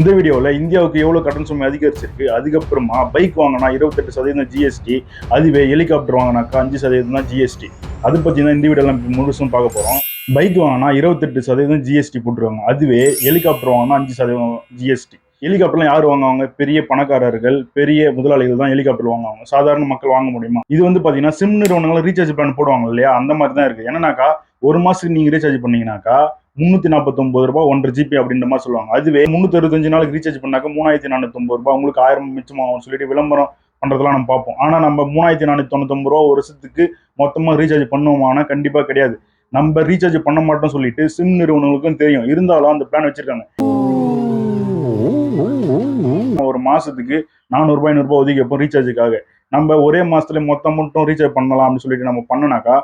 இந்த வீடியோவில் இந்தியாவுக்கு எவ்வளோ கட்டண சுமை அதிகரிச்சிருக்கு? அதுக்கப்புறமா பைக் வாங்கினா இருபத்தெட்டு சதவீதம் ஜிஎஸ்டி அதுவே ஹெலிகாப்டர் வாங்கினாக்கா அஞ்சு சதவீதம் தான் ஜிஎஸ்டி அதை பற்றி தான் இந்த வீடியோவில் முழுசும் பார்க்க போகிறோம் பைக் வாங்கினா இருபத்தெட்டு சதவீதம் ஜிஎஸ்டி போட்டுருவாங்க அதுவே ஹெலிகாப்டர் வாங்கினா அஞ்சு சதவீதம் ஜிஎஸ்டி ஹெலிகாப்டர்லாம் யார் வாங்குவாங்க? பெரிய பணக்காரர்கள் பெரிய முதலாளிகள் தான் ஹெலிகாப்டர் வாங்குவாங்க. சாதாரண மக்கள் வாங்க முடியுமா? இது வந்து பார்த்தீங்கன்னா சிம் நிறுவனங்கள் ரீசார்ஜ் பிளான் போடுவாங்க இல்லையா? அந்த மாதிரி தான் இருக்குது என்னன்னாக்கா ஒரு மாதத்துக்கு நீங்கள் ரீசார்ஜ் பண்ணீங்கன்னாக்கா முந்நூற்றி நாற்பத்தொம்பது ரூபாய் ஒன்றரை ஜிபி அப்படின்ற மாதிரி சொல்லுவாங்க. அதுவே முந்நூற்றி அறுபத்தஞ்சு நாளைக்கு ரீசார்ஜ் பண்ணாக்க மூணாயிரத்தி நானூற்றம்பது ரூபா உங்களுக்கு ஆயிரம் மிச்சமாகும் சொல்லிட்டு விளம்பரம் பண்ணுறதெல்லாம் நம்ம பார்ப்போம். ஆனால் நம்ம மூணாயிரத்தி நானூற்றி தொண்ணூத்தொம்பது ரூபா ஒரு வருஷத்துக்கு மொத்தமாக ரீசார்ஜ் பண்ணுவோமானா கண்டிப்பாக கிடையாது. நம்ம ரீசார்ஜ் பண்ண மாட்டோம் சொல்லிட்டு சிம் நிறுவனங்களுக்கும் தெரியும். இருந்தாலும் அந்த பிளான் வச்சிருக்காங்க. ஒரு மாசத்துக்கு நானூறுபாய் ஐநூறுபா ஒதுக்கி வைப்போம் ரீசார்ஜுக்காக நம்ம ஒரே மாசத்துல மொத்தம் மட்டும் ரீசார்ஜ் பண்ணலாம் அப்படின்னு சொல்லிட்டு நம்ம பண்ணனாக்கா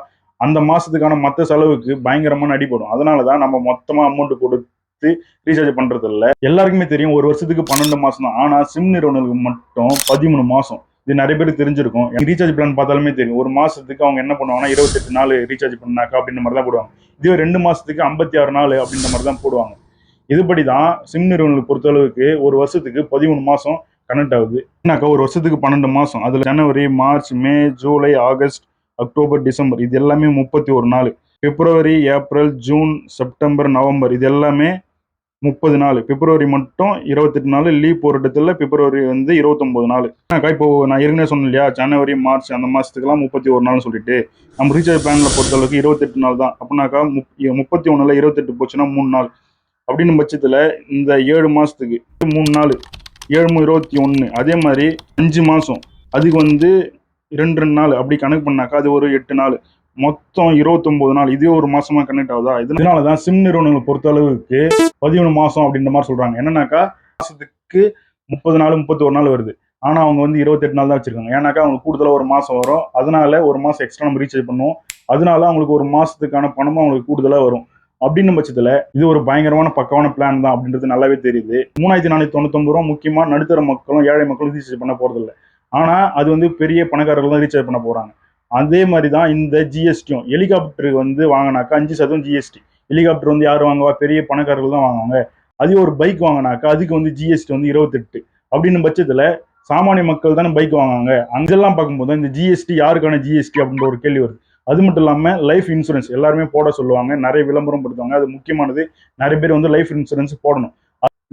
அந்த மாசத்துக்கான மற்ற செலவுக்கு பயங்கரமான அடிபடும். அதனால தான் நம்ம மொத்தமா அமௌண்ட் கொடுத்து ரீசார்ஜ் பண்றது இல்ல எல்லாருக்குமே தெரியும் ஒரு வருஷத்துக்கு பன்னெண்டு மாசம் தான் ஆனா சிம் நிறுவனங்களுக்கு மட்டும் பதிமூணு மாசம். இது நிறைய பேருக்கு தெரிஞ்சிருக்கும். ரீசார்ஜ் பிளான் பார்த்தாலுமே தெரியும். ஒரு மாசத்துக்கு அவங்க என்ன பண்ணுவாங்கன்னா இருபத்தெட்டு நாள் ரீசார்ஜ் பண்ணாக்கா அப்படின்ற மாதிரி தான் போடுவாங்க. இதுவே ரெண்டு மாசத்துக்கு ஐம்பத்தி ஆறு நாள் அப்படின்ற மாதிரி தான் போடுவாங்க. இதுபடி தான் சிம் நிறுவனங்களுக்கு பொறுத்தளவுக்கு ஒரு வருஷத்துக்கு பதிமூணு மாசம் கனெக்ட் ஆகுது. என்னக்கா ஒரு வருஷத்துக்கு பன்னெண்டு மாசம். அதுல ஜனவரி March May July August October December. இது எல்லாமே முப்பத்தி ஒரு நாள். பிப்ரவரி ஏப்ரல் ஜூன் செப்டம்பர் நவம்பர் இது எல்லாமே முப்பது நாள். பிப்ரவரி மட்டும் இருபத்தெட்டு நாள். லீவ் போகிற இடத்துல பிப்ரவரி வந்து இருபத்தொம்போது நாள். அக்கா இப்போ நான் ஏற்கனவே சொன்னேன் இல்லையா? ஜனவரி மார்ச் அந்த மாதத்துக்குலாம் முப்பத்தி ஒரு நாள் சொல்லிட்டு. நம்ம ரீசார்ஜ் பிளானில் பொறுத்தளவுக்கு இருபத்தெட்டு நாள் தான். அப்படின்னாக்கா முப் முப்பத்தி ஒன்றில் இருபத்தெட்டு போச்சுன்னா மூணு நாள். அப்படின்னு பட்சத்தில் இந்த ஏழு மாதத்துக்கு மூணு நாள். ஏழு இருபத்தி ஒன்று அதே மாதிரி அஞ்சு மாதம் அதுக்கு வந்து இரண்டு ரெண்டு நாள் அப்படி கணக்கு பண்ணாக்கா அது ஒரு எட்டு நாள். மொத்தம் இருபத்தொம்போது நாள். இதே ஒரு மாசமா கனெக்ட் ஆகுதா? இதனால தான் சிம் நிறுவனங்களை பொறுத்த அளவுக்கு பதிமூணு மாசம் அப்படின்ற மாதிரி சொல்றாங்க. என்னன்னாக்கா மாசத்துக்கு முப்பது நாள் முப்பத்தி ஒரு நாள் வருது. ஆனா அவங்க வந்து இருபத்தெட்டு நாள் தான் வச்சிருக்காங்க. ஏன்னாக்கா அவங்களுக்கு கூடுதலாக ஒரு மாசம் வரும். அதனால ஒரு மாசம் எக்ஸ்ட்ரா நம்ம ரீசார்ஜ் பண்ணுவோம். அதனால அவங்களுக்கு ஒரு மாசத்துக்கான பணமும் அவங்களுக்கு கூடுதலா வரும். அப்படின்னு பட்சத்துல இது ஒரு பயங்கரமான பக்கமான பிளான் தான் அப்படின்றது நல்லாவே தெரியுது. மூணாயிரத்தி நானூத்தி தொண்ணூத்தொம்பது ரூபா முக்கியமா நடுத்தர மக்களும் ஏழை மக்களும் ரீசார்ஜ் பண்ண போகிறதில்ல ஆனால் ஆனா அது வந்து பெரிய பணக்காரர்கள் தான் ரீசார்ஜ் பண்ண போறாங்க. அதே மாதிரி தான் இந்த ஜிஎஸ்டியும் ஹெலிகாப்டர் வந்து வாங்கினாக்கா அஞ்சு சதவீதம் ஜிஎஸ்டி ஹெலிகாப்டர் வந்து யார் வாங்குவா? பெரிய பணக்காரர்கள் தான் வாங்குவாங்க. அதே ஒரு பைக் வாங்கினாக்கா அதுக்கு வந்து ஜிஎஸ்டி வந்து இருபத்தெட்டு. அப்படின்னு பட்சத்தில் சாமானிய மக்கள் தானே பைக் வாங்குவாங்க. அங்கெல்லாம் பார்க்கும்போது இந்த ஜிஎஸ்டி யாருக்கான ஜிஎஸ்டி அப்படின்ற ஒரு கேள்வி வருது. அது மட்டும் இல்லாமல் லைஃப் இன்சூரன்ஸ் எல்லாருமே போட சொல்லுவாங்க. நிறைய விளம்பரம் படுத்துவாங்க. அது முக்கியமானது. நிறைய பேர் வந்து லைஃப் இன்சூரன்ஸ் போடணும்.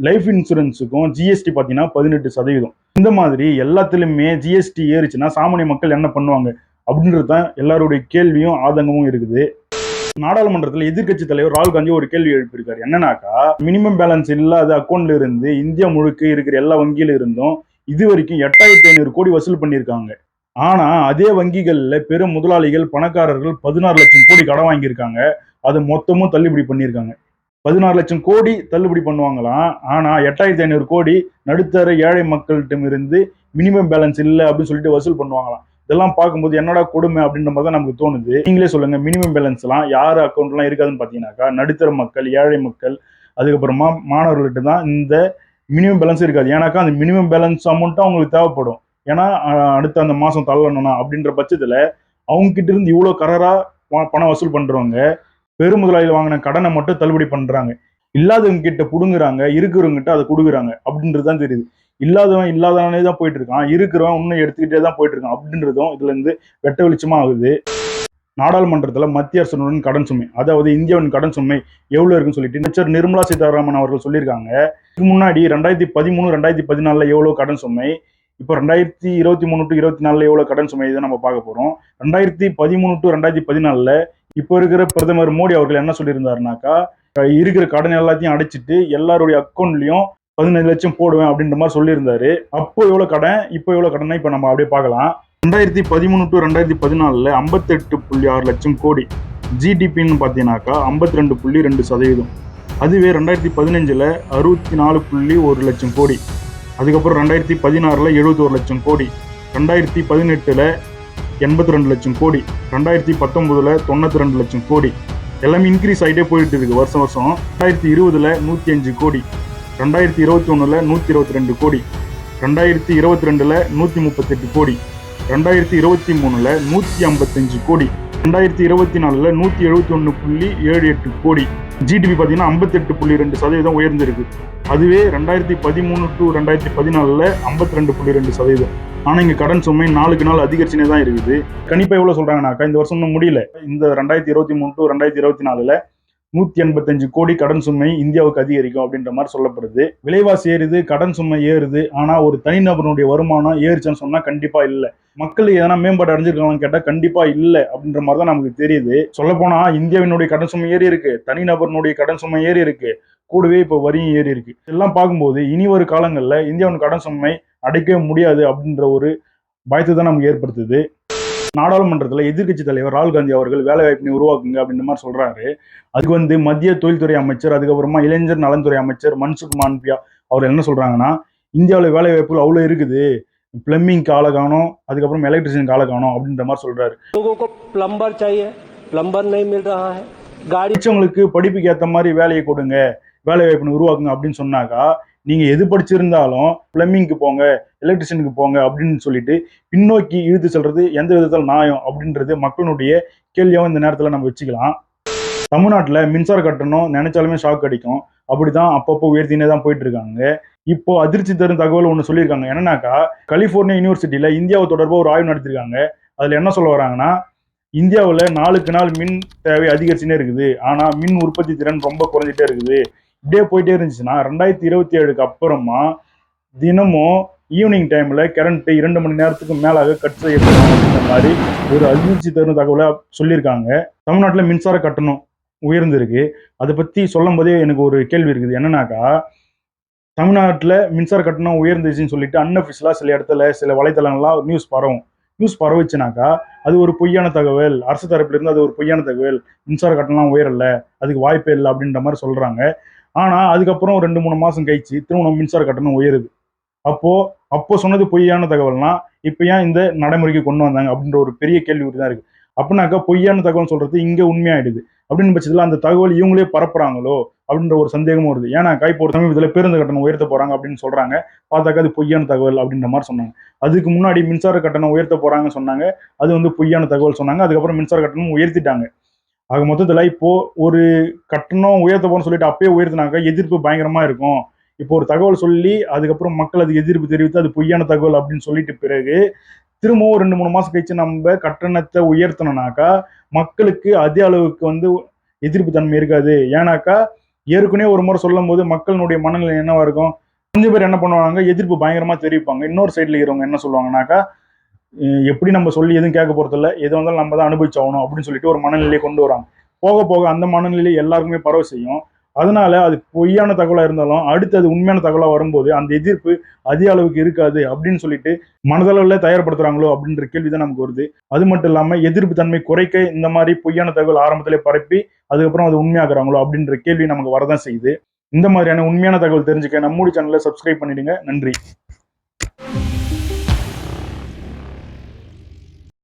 லைஃப் இன்சூரன்ஸுக்கும் ஜிஎஸ்டி பார்த்தீங்கன்னா பதினெட்டு சதவீதம். இந்த மாதிரி எல்லாத்துலேயுமே ஜிஎஸ்டி ஏறிச்சுன்னா சாமானிய மக்கள் என்ன பண்ணுவாங்க? அப்படின்றது தான் எல்லாருடைய கேள்வியும் ஆதங்கமும் இருக்குது. நாடாளுமன்றத்தில் எதிர்கட்சி தலைவர் ராகுல் காந்தி ஒரு கேள்வி எழுப்பியிருக்காரு. என்னன்னாக்கா மினிமம் பேலன்ஸ் இல்லாத அக்கௌண்ட்ல இருந்து இந்தியா முழுக்க இருக்கிற எல்லா வங்கியில இருந்தும் இது வரைக்கும் எட்டாயிரத்தி ஐநூறு கோடி வசூல் பண்ணியிருக்காங்க. ஆனா அதே வங்கிகள்ல பெரும் முதலாளிகள் பணக்காரர்கள் பதினாறு லட்சம் கோடி கடன் வாங்கியிருக்காங்க. அது மொத்தமும் தள்ளுபடி பண்ணியிருக்காங்க. பதினாறு லட்சம் கோடி தள்ளுபடி பண்ணுவாங்களாம். ஆனா எட்டாயிரத்தி ஐநூறு கோடி நடுத்தர ஏழை மக்கள்கிட்ட இருந்து மினிமம் பேலன்ஸ் இல்லை அப்படின்னு சொல்லிட்டு வசூல் பண்ணுவாங்களாம். இதெல்லாம் பார்க்கும்போது என்னடா கொடுமை அப்படின்ற மாதிரி தான் நமக்கு தோணுது. நீங்களே சொல்லுங்க மினிமம் பேலன்ஸ் எல்லாம் யார் அக்கௌண்ட்லாம் இருக்காதுன்னு பார்த்தீங்கன்னாக்கா நடுத்தர மக்கள் ஏழை மக்கள் அதுக்கப்புறமா மாணவர்கள்ட்ட தான் இந்த மினிமம் பேலன்ஸ் இருக்காது. ஏன்னாக்கா அந்த மினிமம் பேலன்ஸ் அமௌண்ட்டும் அவங்களுக்கு தேவைப்படும். ஏன்னா அடுத்த அந்த மாசம் தள்ளணும்னா அப்படின்ற பட்சத்துல அவங்க கிட்ட இருந்து இவ்வளவு கரரா பணம் வசூல் பண்றவங்க பெருமுதலாளியில் வாங்கின கடனை மட்டும் தள்ளுபடி பண்றாங்க. இல்லாதவங்க கிட்ட புடுங்குறாங்க இருக்கிறவங்க கிட்ட அதை கொடுக்குறாங்க அப்படின்றது தான் தெரியுது. இல்லாதவன் இல்லாதவனே தான் போயிட்டு இருக்கான் இருக்கிறவன் இன்னும் எடுத்துக்கிட்டே தான் போயிட்டு இருக்கான் அப்படின்றதும் இதுல இருந்து வெட்ட வெளிச்சமா ஆகுது. நாடாளுமன்றத்தில் மத்திய அரசுடன் கடன் சுமை அதாவது இந்தியாவின் கடன் சுமை எவ்வளோ இருக்குன்னு சொல்லிட்டு அமைச்சர் நிர்மலா சீதாராமன் அவர்கள் சொல்லியிருக்காங்க. இதுக்கு முன்னாடி ரெண்டாயிரத்தி பதிமூணு ரெண்டாயிரத்தி பதினாலில் எவ்வளோ கடன் சுமை இப்போ ரெண்டாயிரத்தி இருபத்தி மூணு டு இருபத்தி நாலில் எவ்வளோ கடன் சுமை இதை நம்ம பார்க்க போகிறோம் ரெண்டாயிரத்தி பதிமூணு டு ரெண்டாயிரத்தி பதினாலில் இப்போ இருக்கிற பிரதமர் மோடி அவர்கள் என்ன சொல்லியிருந்தாருனாக்கா இருக்கிற கடன் எல்லாத்தையும் அடைச்சிட்டு எல்லாருடைய அக்கௌண்ட்லயும் பதினஞ்சு லட்சம் போடுவேன் அப்படின்ற மாதிரி சொல்லியிருந்தாரு. அப்போ எவ்வளவு கடன்? இப்போ எவ்வளவு கடனை இப்போ நம்ம அப்படியே பார்க்கலாம். ரெண்டாயிரத்தி பதிமூணு டு ரெண்டாயிரத்தி பதினாலுல ஐம்பத்தெட்டு புள்ளி ஆறு லட்சம் கோடி ஜிடிபின்னு பார்த்தீங்கன்னாக்கா ஐம்பத்தி ரெண்டு புள்ளி ரெண்டு சதவீதம். அதுவே ரெண்டாயிரத்தி பதினஞ்சில் அறுபத்தி நாலு புள்ளி ஒரு லட்சம் கோடி. அதுக்கப்புறம் ரெண்டாயிரத்தி பதினாறில் எழுபத்தோரு லட்சம் கோடி. ரெண்டாயிரத்தி பதினெட்டில் எண்பத்தி ரெண்டு லட்சம் கோடி. ரெண்டாயிரத்தி பத்தொம்போதில் தொண்ணூற்றி ரெண்டு லட்சம் கோடி. எல்லாமே இன்க்ரீஸ் ஆகிட்டே போயிட்டு இருக்கு வருஷம் வருஷம். ரெண்டாயிரத்தி இருபதுல நூற்றி அஞ்சு கோடி. ரெண்டாயிரத்தி இருபத்தி ஒன்றில் நூற்றி இருபத்தி ரெண்டு கோடி. ரெண்டாயிரத்தி இருபத்தி ரெண்டில் நூற்றி முப்பத்தெட்டு கோடி. ரெண்டாயிரத்தி இருபத்தி மூணில் நூற்றி ஐம்பத்தஞ்சு கோடி. ரெண்டாயிரத்தி இருபத்தி நாலில் நூற்றி எழுபத்தி ஒன்று புள்ளி ஏழு எட்டு கோடி. ஜிடிபி பார்த்தீங்கன்னா ஐம்பத்தெட்டு புள்ளி ரெண்டு சதவீதம் உயர்ந்திருக்கு. அதுவே ரெண்டாயிரத்தி பதிமூணு டு ரெண்டாயிரத்தி பதினாலில் ஐம்பத்தி ரெண்டு புள்ளி ரெண்டு சதவீதம். ஆனால் இங்கே கடன் சுமை நாளுக்கு நாள் அதிகரிச்சுனே தான் இருக்குது. கணிப்பை எவ்வளோ சொல்கிறாங்கனாக்கா இந்த வருஷம் முடியல. இந்த ரெண்டாயிரத்தி இருபத்தி மூணு டு ரெண்டாயிரத்தி இருபத்தி நாலில் நூற்றி எண்பத்தஞ்சு கோடி கடன் சுமை இந்தியாவுக்கு அதிகரிக்கும் அப்படின்ற மாதிரி சொல்லப்படுது. விலைவாசி ஏறுது கடன் சுமை ஏறுது. ஆனால் ஒரு தனிநபருடைய வருமானம் ஏறுச்சுன்னு சொன்னால் கண்டிப்பாக இல்லை. மக்கள் எதனா மேம்பாடு அடைஞ்சிருக்காங்கன்னு கேட்டால் கண்டிப்பாக இல்லை அப்படின்ற மாதிரி தான் நமக்கு தெரியுது. சொல்லப்போனால் இந்தியாவினுடைய கடன் சுமை ஏறி இருக்கு. தனிநபரினுடைய கடன் சுமை ஏறி இருக்கு. கூடவே இப்போ வரியும் ஏறி இருக்கு. இதெல்லாம் பார்க்கும்போது இனி ஒரு காலங்களில் இந்தியாவின் கடன் சுமை அடைக்கவே முடியாது அப்படின்ற ஒரு பயத்தை தான் நமக்கு ஏற்படுத்துது. நாடாளுமன்றத்தில் எதிர்கட்சி தலைவர் ராகுல் காந்தி அவர்கள் வேலைவாய்ப்பினை உருவாக்குங்க அப்படின்ற மாதிரி சொல்றாரு. அதுக்கு வந்து மத்திய தொழில்துறை அமைச்சர் அதுக்கப்புறமா இளைஞர் நலன்துறை அமைச்சர் மன்சுக் மான்பியா அவர் என்ன சொல்றாங்கன்னா இந்தியாவில் வேலைவாய்ப்புகள் அவ்வளோ இருக்குது. பிளம்பிங் கால அதுக்கப்புறம் எலக்ட்ரிஷியன் கால அப்படின்ற மாதிரி சொல்றாரு. பிளம்பர் சாயே பிளம்பர் படிச்சவங்களுக்கு படிப்புக்கு ஏற்ற மாதிரி வேலையை கொடுங்க வேலை உருவாக்குங்க அப்படின்னு சொன்னாக்கா நீங்க எது படிச்சிருந்தாலும் பிளம்பிங்க்கு போங்க எலக்ட்ரிஷியனுக்கு போங்க அப்படின்னு சொல்லிட்டு பின்னோக்கி இழுத்து செல்றது எந்த விதத்தில் நியாயம் அப்படின்றது மக்களுடைய கேள்வியாகவும் இந்த நேரத்தில் நம்ம வச்சுக்கலாம். தமிழ்நாட்டில் மின்சார கட்டணம் நினைச்சாலுமே ஷாக் அடிக்கும். அப்படிதான் அப்பப்போ உயர்த்தினே தான் போயிட்டு இருக்காங்க இப்போ அதிர்ச்சி தரும் தகவல் ஒன்று சொல்லியிருக்காங்க. என்னன்னாக்கா கலிஃபோர்னியா யூனிவர்சிட்டியில இந்தியாவை தொடர்பாக ஒரு ஆய்வு நடத்திருக்காங்க. அதில் என்ன சொல்ல வராங்கன்னா இந்தியாவில் நாளுக்கு நாள் மின் தேவை அதிகரிச்சுனே இருக்குது. ஆனால் மின் உற்பத்தி திறன் ரொம்ப குறைஞ்சிட்டே இருக்குது. இப்படியே போயிட்டே இருந்துச்சுன்னா ரெண்டாயிரத்தி இருபத்தி ஏழுக்கு அப்புறமா தினமும் ஈவினிங் டைம்ல கரண்ட் இரண்டு மணி நேரத்துக்கு மேலாக கட் செய்யப்படும் அப்படின்ற மாதிரி ஒரு அதிர்ச்சி தரும் தகவலை சொல்லியிருக்காங்க. தமிழ்நாட்டில் மின்சார கட்டணம் உயர்ந்திருக்கு. அதை பத்தி சொல்லும் போதே எனக்கு ஒரு கேள்வி இருக்குது. என்னன்னாக்கா தமிழ்நாட்டில் மின்சார கட்டணம் உயர்ந்துச்சுன்னு சொல்லிட்டு அன்அஃபிஷியலாக சில இடத்துல சில வலைத்தளங்கள்லாம் நியூஸ் பரவும். நியூஸ் பரவுச்சுனாக்கா அது ஒரு பொய்யான தகவல். அரசு தரப்புல இருந்து அது ஒரு பொய்யான தகவல். மின்சார கட்டணம்லாம் உயரலை. அதுக்கு வாய்ப்பே இல்லை அப்படின்ற மாதிரி சொல்றாங்க. ஆனால் அதுக்கப்புறம் ரெண்டு மூணு மாதம் கழிச்சு திரும்ப மின்சார கட்டணம் உயருது. அப்போது அப்போ சொன்னது பொய்யான தகவல்னா இப்போ ஏன் இந்த நடைமுறைக்கு கொண்டு வந்தாங்க? அப்படின்ற ஒரு பெரிய கேள்வி தான் இருக்குது அப்படின்னாக்கா பொய்யான தகவல் சொல்கிறது இங்கே உண்மையாயிடுது. அப்படின்னு பட்சத்தில் அந்த தகவல் இவங்களே பரப்புறாங்களோ? அப்படின்ற ஒரு சந்தேகமும் வருது. ஏன்னாக்கா இப்போ ஒரு சமீபத்தில் பேருந்து கட்டணம் உயர்த்த போகிறாங்க அப்படின்னு சொல்கிறாங்க பார்த்தாக்கா அது பொய்யான தகவல் அப்படின்ற மாதிரி சொன்னாங்க. அதுக்கு முன்னாடி மின்சார கட்டணம் உயர்த்த போகிறாங்கன்னு சொன்னாங்க. அது வந்து பொய்யான தகவல் சொன்னாங்க. அதுக்கப்புறம் மின்சார கட்டணம் உயர்த்திட்டாங்க. ஆக மொத்தத்தில் இப்போ ஒரு கட்டணம் உயர்த்த போகணும்னு சொல்லிட்டு அப்பயே உயர்த்தினாக்க எதிர்ப்பு பயங்கரமாக இருக்கும். இப்போ ஒரு தகவல் சொல்லி அதுக்கப்புறம் மக்கள் அதுக்கு எதிர்ப்பு தெரிவித்து அது பொய்யான தகவல் அப்படின்னு சொல்லிட்டு பிறகு திரும்பவும் ரெண்டு மூணு மாதம் கழிச்சு நம்ம கட்டணத்தை உயர்த்தணும்னாக்கா மக்களுக்கு அதே அளவுக்கு வந்து எதிர்ப்பு தன்மை இருக்காது. ஏன்னாக்கா ஏற்கனவே ஒரு முறை சொல்லும் போது மக்களுடைய மனநிலை என்னவா இருக்கும்? கொஞ்சம் பேர் என்ன பண்ணுவாங்க? எதிர்ப்பு பயங்கரமாக தெரிவிப்பாங்க. இன்னொரு சைடில் இருக்கிறவங்க என்ன சொல்லுவாங்கனாக்கா எப்படி நம்ம சொல்லி எதுவும் கேட்க போறதில்ல. எது வந்தாலும் நம்ம தான் அனுபவிச்சாகணும் அப்படின்னு சொல்லிட்டு ஒரு மனநிலையை கொண்டு வராங்க. போக போக அந்த மனநிலை எல்லாருக்குமே பரவ செய்யும். அதனால அது பொய்யான தகவலாக இருந்தாலும் அடுத்து அது உண்மையான தகவலாக வரும்போது அந்த எதிர்ப்பு அதிக அளவுக்கு இருக்காது அப்படின்னு சொல்லிட்டு மனதளவில் தயார்படுத்துறாங்களோ அப்படின்ற கேள்வி தான் நமக்கு வருது. அது மட்டும் இல்லாமல் எதிர்ப்பு தன்மை குறைக்க இந்த மாதிரி பொய்யான தகவல் ஆரம்பத்திலே பரப்பி அதுக்கப்புறம் அது உண்மையாக்குறாங்களோ அப்படின்ற கேள்வி நமக்கு வரதான் செய்யுது. இந்த மாதிரியான உண்மையான தகவல் தெரிஞ்சுக்க நம்முடைய சேனலை சப்ஸ்கிரைப் பண்ணிடுங்க. நன்றி.